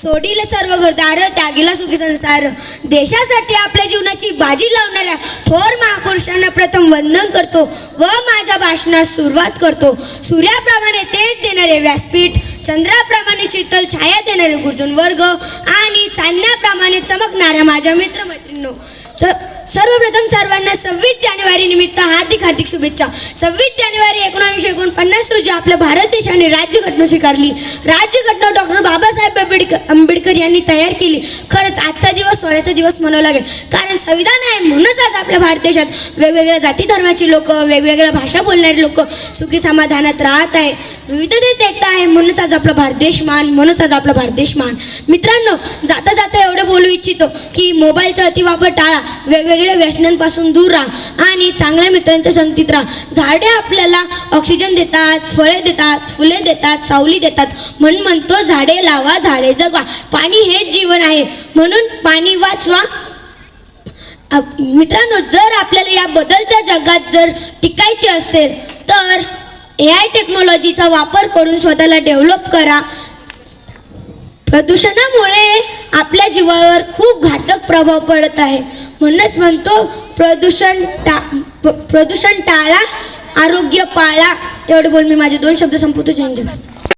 सोडील सर्व घरदार त्यागीला सुखी संसार. देशासाठी आपल्या जीवनाची बाजी लावणाऱ्या थोर महापुरुषांना प्रथम वंदन करतो व माझ्या भाषणास सुरुवात करतो. सूर्याप्रमाणे तेज देणारे व्यासपीठ चंद्राप्रमाणे शीतल छाया देणारे गुरुजन वर्ग आणि चांदण्याप्रमाणे चमकणाऱ्या माझ्या मित्रमैत्रिणींनो स सर्वप्रथम सर्वांना सव्वीस जानेवारी निमित्त हार्दिक हार्दिक शुभेच्छा सव्वीस जानेवारी एकोणीसशे एकोणपन्नास रोजी आपल्या भारत देशाने राज्यघटना स्वीकारली राज्यघटना डॉक्टर बाबासाहेब आंबेडकर आंबेडकर यांनी तयार केली खरंच आजचा दिवस सोन्याचा दिवस म्हणावा लागेल कारण संविधान आहे म्हणूनच आज आपल्या भारत देशात वेगवेगळ्या जाती धर्माची लोक वेगवेगळ्या भाषा बोलणारे लोक सुखी समाधानात राहत आहे विविधतेत एकता आहे म्हणूनच आज आपला भारत देश मान म्हणूनच आज आपला भारत देश मान मित्रांनो जाता जाता एवढं इच्छितो की मोबाईलचा अतिवापर टाळा. वेगवेगळ्या व्यसनांपासून दूर राहा आणि चांगल्या मित्रांच्या संगतीत राहा. झाडे आपल्याला ऑक्सिजन देतात फळे देतात फुले देतात सावली देतात. म्हणून म्हणतो झाडे लावा झाडे जगवा. पाणी हेच जीवन आहे. म्हणून पाणी वाचवा. मित्रांनो जर आपल्याला या बदलत्या जगात जर टिकायचे असेल तर ए आय टेक्नॉलॉजीचा वापर करून स्वतःला डेव्हलप करा. प्रदूषणामुळे आपल्या जीवावर खूप घातक प्रभाव पडत आहे. म्हणूनच म्हणतो प्रदूषण टा प- प्रदूषण टाळा आरोग्य पाळा. एवढे बोल मी. माझे दोन शब्द संपवतो. जय जय भारत.